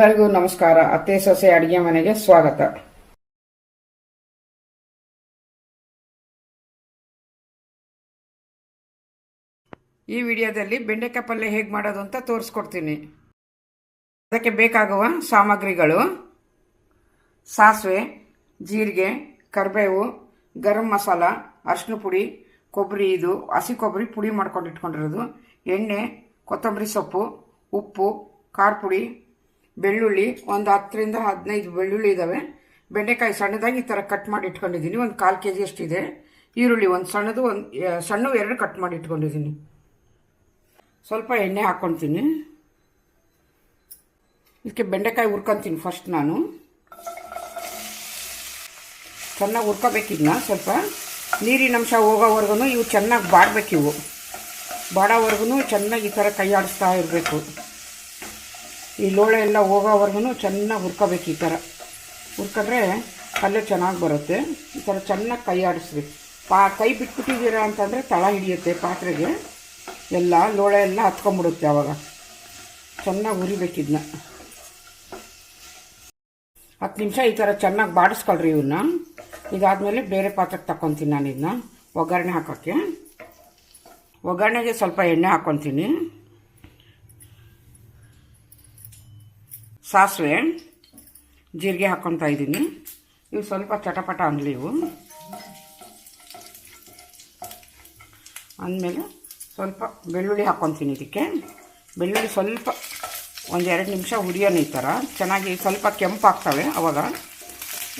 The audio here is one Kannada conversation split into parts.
ಎಲ್ಲರಿಗೂ ನಮಸ್ಕಾರ. ಅತ್ತೆ, ಸೊಸೆ, ಅಡಿಗೆ ಮನೆಗೆ ಸ್ವಾಗತ. ಈ ವಿಡಿಯೋದಲ್ಲಿ ಬೆಂಡೆಕಾಯಿ ಪಲ್ಯ ಹೇಗೆ ಮಾಡೋದು ಅಂತ ತೋರಿಸ್ಕೊಡ್ತೀನಿ. ಅದಕ್ಕೆ ಬೇಕಾಗುವ ಸಾಮಗ್ರಿಗಳು. ಸಾಸಿವೆ, ಜೀರಿಗೆ, ಕರಿಬೇವು, ಗರಂ ಮಸಾಲ ಅರಿಶಿನ ಪುಡಿ, ಕೊಬ್ಬರಿ ಇದು. ಹಸಿ ಕೊಬ್ಬರಿ ಪುಡಿ ಮಾಡ್ಕೊಂಡು ಇಟ್ಕೊಂಡಿರೋದು. ಎಣ್ಣೆ, ಕೊತ್ತಂಬರಿ ಸೊಪ್ಪು, ಉಪ್ಪು, ಖಾರ ಪುಡಿ ಬೆಳ್ಳುಳ್ಳಿ, ಒಂದು ಹತ್ತರಿಂದ ಹದಿನೈದು ಬೆಳ್ಳುಳ್ಳಿ ಇದ್ದಾವೆ ಬೆಂಡೆಕಾಯಿ ಸಣ್ಣದಾಗಿ ಈ ಥರ ಕಟ್ ಮಾಡಿ ಇಟ್ಕೊಂಡಿದ್ದೀನಿ. ಒಂದು ಕಾಲು ಕೆ ಜಿ ಅಷ್ಟಿದೆ. ಈರುಳ್ಳಿ ಒಂದು ಸಣ್ಣದು, ಒಂದು ಸಣ್ಣ ಎರಡು ಕಟ್ ಮಾಡಿ ಇಟ್ಕೊಂಡಿದ್ದೀನಿ. ಸ್ವಲ್ಪ ಎಣ್ಣೆ ಹಾಕ್ಕೊಳ್ತೀನಿ ಇದಕ್ಕೆ ಬೆಂಡೆಕಾಯಿ ಹುರ್ಕೊತೀನಿ ಫಸ್ಟ್ ನಾನು. ಚೆನ್ನಾಗಿ ಹುರ್ಕೋಬೇಕಿದ್ನ ಸ್ವಲ್ಪ. ನೀರಿನ ಅಂಶ ಹೋಗೋವರೆಗೂ ಇವು ಚೆನ್ನಾಗಿ ಬಾಡಬೇಕಿವು ಬಾಡೋವರೆಗೂ ಚೆನ್ನಾಗಿ ಈ ಥರ ಕೈ ಆಡಿಸ್ತಾ ಇರಬೇಕು. ಈ ಲೋಳೆ ಎಲ್ಲ ಹೋಗೋವರೆಗೂ ಚೆನ್ನಾಗಿ ಹುರ್ಕೋಬೇಕು ಈ ಥರ. ಹುರ್ಕೊಂಡ್ರೆ ಪಲ್ಯ ಚೆನ್ನಾಗಿ ಬರುತ್ತೆ. ಈ ಥರ ಚೆನ್ನಾಗಿ ಕೈ ಆಡಿಸ್ರಿ. ಪಾ, ಕೈ ಬಿಟ್ಬಿಟ್ಟಿದ್ದೀರಾ ಅಂತಂದರೆ ತಳ ಹಿಡಿಯುತ್ತೆ ಪಾತ್ರೆಗೆ. ಎಲ್ಲ ಲೋಳೆ ಎಲ್ಲ ಹತ್ಕೊಂಡ್ಬಿಡುತ್ತೆ ಆವಾಗ ಚೆನ್ನಾಗಿ ಹುರಿಬೇಕಿದ್ನ ಹತ್ತು ನಿಮಿಷ ಈ ಥರ ಚೆನ್ನಾಗಿ ಬಾಡಿಸ್ಕೊಳ್ರಿ ಇವನ್ನ ಇದಾದಮೇಲೆ ಬೇರೆ ಪಾತ್ರೆಗೆ ತಗೊತೀನಿ ನಾನು ಇದನ್ನ ಒಗ್ಗರಣೆ ಹಾಕೋಕ್ಕೆ. ಒಗ್ಗರಣೆಗೆ ಸ್ವಲ್ಪ ಎಣ್ಣೆ ಹಾಕ್ಕೊತೀನಿ ಸಾಸಿವೆ ಜೀರಿಗೆ ಹಾಕ್ಕೊತಾ ಇದ್ದೀನಿ. ಇವು ಸ್ವಲ್ಪ ಚಟಪಟ ಅನ್ನಲಿ ಇವು. ಅಂದಮೇಲೆ ಸ್ವಲ್ಪ ಬೆಳ್ಳುಳ್ಳಿ ಹಾಕ್ಕೊತೀನಿ ಇದಕ್ಕೆ. ಬೆಳ್ಳುಳ್ಳಿ ಸ್ವಲ್ಪ ಒಂದೆರಡು ನಿಮಿಷ ಹುರಿಯೋಣ ಈ ಥರ ಚೆನ್ನಾಗಿ ಸ್ವಲ್ಪ ಕೆಂಪಾಗ್ತವೆ ಅವಾಗ.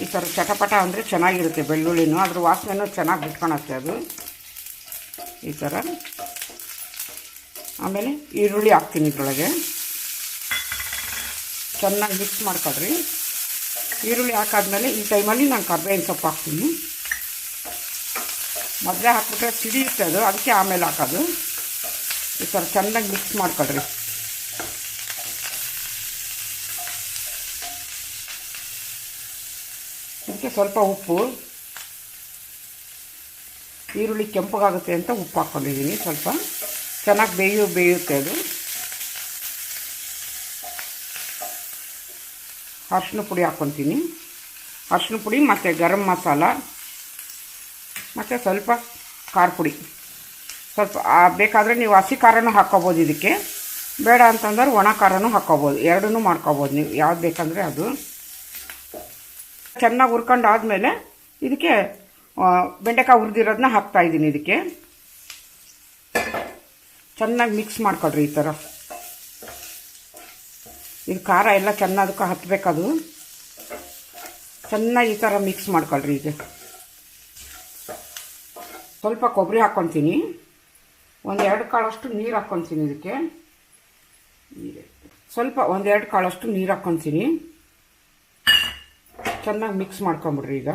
ಈ ಥರ ಚಟಪಟ ಅಂದರೆ ಚೆನ್ನಾಗಿರುತ್ತೆ ಬೆಳ್ಳುಳ್ಳಿನೂ. ಅದ್ರ ವಾಸನೆನೂ ಚೆನ್ನಾಗಿ ಬಿಟ್ಕೊಳತ್ತೆ ಅದು. ಈ ಥರ ಆಮೇಲೆ ಈರುಳ್ಳಿ ಹಾಕ್ತೀನಿ ಇದ್ರೊಳಗೆ. ಚೆನ್ನಾಗಿ ಮಿಕ್ಸ್ ಮಾಡ್ಕೊಳ್ರಿ. ಈರುಳ್ಳಿ ಹಾಕಾದ್ಮೇಲೆ ಈ ಟೈಮಲ್ಲಿ ನಾನು ಕರ್ಬೇವಿನ ಸೊಪ್ಪು ಹಾಕ್ತೀನಿ. ಮೊದಲೇ ಹಾಕ್ಬಿಟ್ರೆ ಸಿಡಿಯುತ್ತೆ ಅದು, ಅದಕ್ಕೆ ಆಮೇಲೆ ಹಾಕೋದು. ಈ ಥರ ಚೆನ್ನಾಗಿ ಮಿಕ್ಸ್ ಮಾಡ್ಕೊಳ್ರಿ. ಇದಕ್ಕೆ ಸ್ವಲ್ಪ ಉಪ್ಪು. ಈರುಳ್ಳಿ ಕೆಂಪಗಾಗುತ್ತೆ ಅಂತ ಉಪ್ಪು ಹಾಕ್ಕೊಂಡಿದ್ದೀನಿ ಸ್ವಲ್ಪ. ಚೆನ್ನಾಗಿ ಬೇಯು, ಬೇಯುತ್ತೆ ಅದು. ಅರ್ಶಿನ ಪುಡಿ ಹಾಕ್ಕೊತೀನಿ. ಅರ್ಶಿನ ಪುಡಿ ಮತ್ತು ಗರಂ ಮಸಾಲ, ಮತ್ತು ಸ್ವಲ್ಪ ಖಾರ ಪುಡಿ. ಸ್ವಲ್ಪ ಬೇಕಾದರೆ ನೀವು ಹಸಿ ಖಾರನೂ ಹಾಕ್ಕೋಬೋದು ಇದಕ್ಕೆ. ಬೇಡ ಅಂತಂದ್ರೆ ಒಣ ಖಾರನೂ ಹಾಕ್ಕೋಬೋದು. ಎರಡನ್ನೂ ಮಾಡ್ಕೋಬೋದು ನೀವು. ಯಾವ್ದು ಬೇಕಂದರೆ ಅದು. ಚೆನ್ನಾಗಿ ಹುರ್ಕೊಂಡು ಆದಮೇಲೆ ಇದಕ್ಕೆ ಬೆಂಡೆಕಾಯಿ ಹುರಿದಿರೋದನ್ನ ಹಾಕ್ತಾಯಿದ್ದೀನಿ ಇದಕ್ಕೆ. ಚೆನ್ನಾಗಿ ಮಿಕ್ಸ್ ಮಾಡ್ಕೊಳ್ರಿ ಈ ಥರ ಇದು ಖಾರ ಎಲ್ಲ ಚೆನ್ನಾದಕ್ಕೆ ಹತ್ತಬೇಕದು ಚೆನ್ನಾಗಿ ಈ ಥರ ಮಿಕ್ಸ್ ಮಾಡ್ಕೊಳ್ರಿ ಈಗ. ಸ್ವಲ್ಪ ಕೊಬ್ಬರಿ ಹಾಕ್ಕೊತೀನಿ ಒಂದು ಎರಡು ಕಾಳಷ್ಟು ನೀರು ಹಾಕ್ಕೊತೀನಿ ಇದಕ್ಕೆ. ಸ್ವಲ್ಪ ಒಂದೆರಡು ಕಾಳಷ್ಟು ನೀರು ಹಾಕ್ಕೊತೀನಿ ಚೆನ್ನಾಗಿ ಮಿಕ್ಸ್ ಮಾಡ್ಕೊಂಬಿಡ್ರಿ ಈಗ.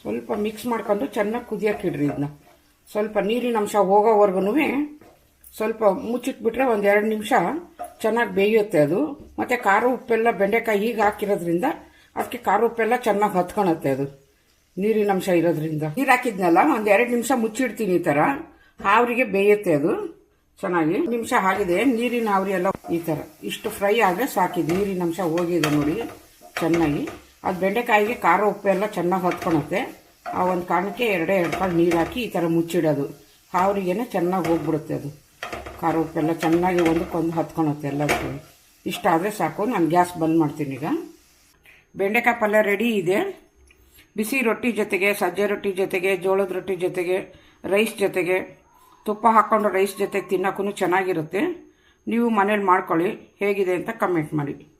ಸ್ವಲ್ಪ ಮಿಕ್ಸ್ ಮಾಡ್ಕೊಂಡು ಚೆನ್ನಾಗಿ ಕುದಿಯೋಕೆ ಇಡ್ರಿ ಇದನ್ನ. ಸ್ವಲ್ಪ ನೀರಿನ ಅಂಶ ಹೋಗೋವರೆಗೂ ಸ್ವಲ್ಪ ಮುಚ್ಚಿಟ್ಬಿಟ್ರೆ ಒಂದು ಎರಡು ನಿಮಿಷ ಚೆನ್ನಾಗಿ ಬೇಯುತ್ತೆ ಅದು. ಮತ್ತು ಖಾರ ಉಪ್ಪೆಲ್ಲ ಬೆಂಡೆಕಾಯಿ ಈಗ ಹಾಕಿರೋದ್ರಿಂದ ಅದಕ್ಕೆ ಖಾರ ಉಪ್ಪೆಲ್ಲ ಚೆನ್ನಾಗಿ ಹತ್ಕೊಳತ್ತೆ ಅದು, ನೀರಿನ ಅಂಶ ಇರೋದ್ರಿಂದ. ನೀರು ಹಾಕಿದ್ನಲ್ಲ, ಒಂದು ಎರಡು ನಿಮಿಷ ಮುಚ್ಚಿಡ್ತೀನಿ ಈ ಥರ ಆವರಿಗೆ ಬೇಯುತ್ತೆ ಅದು ಚೆನ್ನಾಗಿ. ನಿಮಿಷ ಆಗಿದೆ, ನೀರಿನ ಆವರಿ ಎಲ್ಲ ಈ ಥರ ಇಷ್ಟು ಫ್ರೈ ಆದರೆ ಸಾಕಿದ್ದು ನೀರಿನ ಅಂಶ ಹೋಗಿದೆ ನೋಡಿ, ಚೆನ್ನಾಗಿ. ಅದು ಬೆಂಡೆಕಾಯಿಗೆ ಖಾರ ಉಪ್ಪೆಲ್ಲ ಚೆನ್ನಾಗಿ ಹತ್ಕೊಳತ್ತೆ. ಆ ಒಂದು ಕಾರಣಕ್ಕೆ ಎರಡೇ ಎರಡು ಕಾಳು ನೀರು ಹಾಕಿ ಈ ಥರ ಮುಚ್ಚಿಡೋದು. ಆವರಿಗೇನೆ ಚೆನ್ನಾಗಿ ಹೋಗ್ಬಿಡುತ್ತೆ ಅದು. ಖಾರ ಉಪ್ಪೆಲ್ಲ ಚೆನ್ನಾಗಿ ಒಂದಕ್ಕೊಂದು ಹತ್ಕೊಳುತ್ತೆ ಎಲ್ಲದಕ್ಕೂ. ಇಷ್ಟ ಆದರೆ ಸಾಕು, ನಾನು ಗ್ಯಾಸ್ ಬಂದ್ ಮಾಡ್ತೀನಿ ಈಗ. ಬೆಂಡೆಕಾಯಿ ಪಲ್ಯ ರೆಡಿ ಇದೆ. ಬಿಸಿ ರೊಟ್ಟಿ ಜೊತೆಗೆ, ಸಜ್ಜೆ ರೊಟ್ಟಿ ಜೊತೆಗೆ, ಜೋಳದ ರೊಟ್ಟಿ ಜೊತೆಗೆ ರೈಸ್ ಜೊತೆಗೆ, ತುಪ್ಪ ಹಾಕ್ಕೊಂಡು ರೈಸ್ ಜೊತೆಗೆ ತಿನ್ನೋಕ್ಕೂ ಚೆನ್ನಾಗಿರುತ್ತೆ. ನೀವು ಮನೇಲಿ ಮಾಡ್ಕೊಳ್ಳಿ, ಹೇಗಿದೆ ಅಂತ ಕಮೆಂಟ್ ಮಾಡಿ.